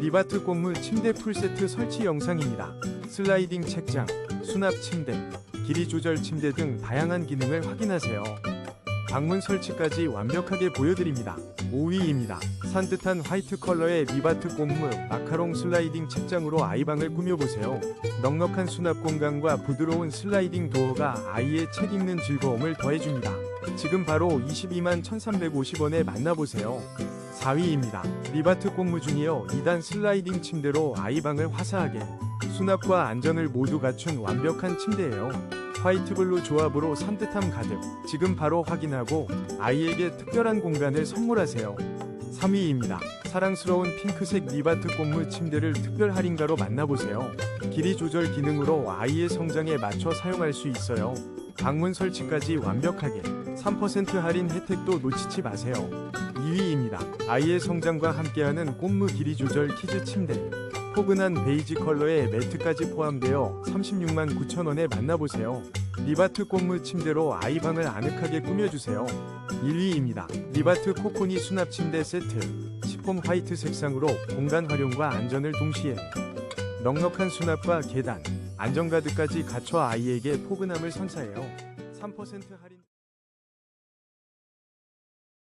리바트 꽃무 침대 풀세트 설치 영상입니다. 슬라이딩 책장, 수납 침대, 길이 조절 침대 등 다양한 기능을 확인하세요. 방문 설치까지 완벽하게 보여드립니다. 5위입니다. 산뜻한 화이트 컬러의 리바트 꽃무 마카롱 슬라이딩 책장으로 아이방을 꾸며보세요. 넉넉한 수납 공간과 부드러운 슬라이딩 도어가 아이의 책 읽는 즐거움을 더해줍니다. 지금 바로 22만 1350원에 만나보세요. 4위입니다. 리바트 꽃무 주니어 2단 슬라이딩 침대로 아이방을 화사하게 수납과 안전을 모두 갖춘 완벽한 침대예요. 화이트블루 조합으로 산뜻함 가득. 지금 바로 확인하고 아이에게 특별한 공간을 선물하세요. 3위입니다. 사랑스러운 핑크색 리바트 꽃무 침대를 특별 할인가로 만나보세요. 길이 조절 기능으로 아이의 성장에 맞춰 사용할 수 있어요. 방문 설치까지 완벽하게 3% 할인 혜택도 놓치지 마세요. 2위입니다. 아이의 성장과 함께하는 꽃무 길이 조절 키즈 침대. 포근한 베이지 컬러의 매트까지 포함되어 36만 9천원에 만나보세요. 리바트 꽃무 침대로 아이방을 아늑하게 꾸며주세요. 1위입니다. 리바트 코코니 수납 침대 세트. 시폼 화이트 색상으로 공간 활용과 안전을 동시에 넉넉한 수납과 계단, 안전가드까지 갖춰 아이에게 포근함을 선사해요. 3% 할인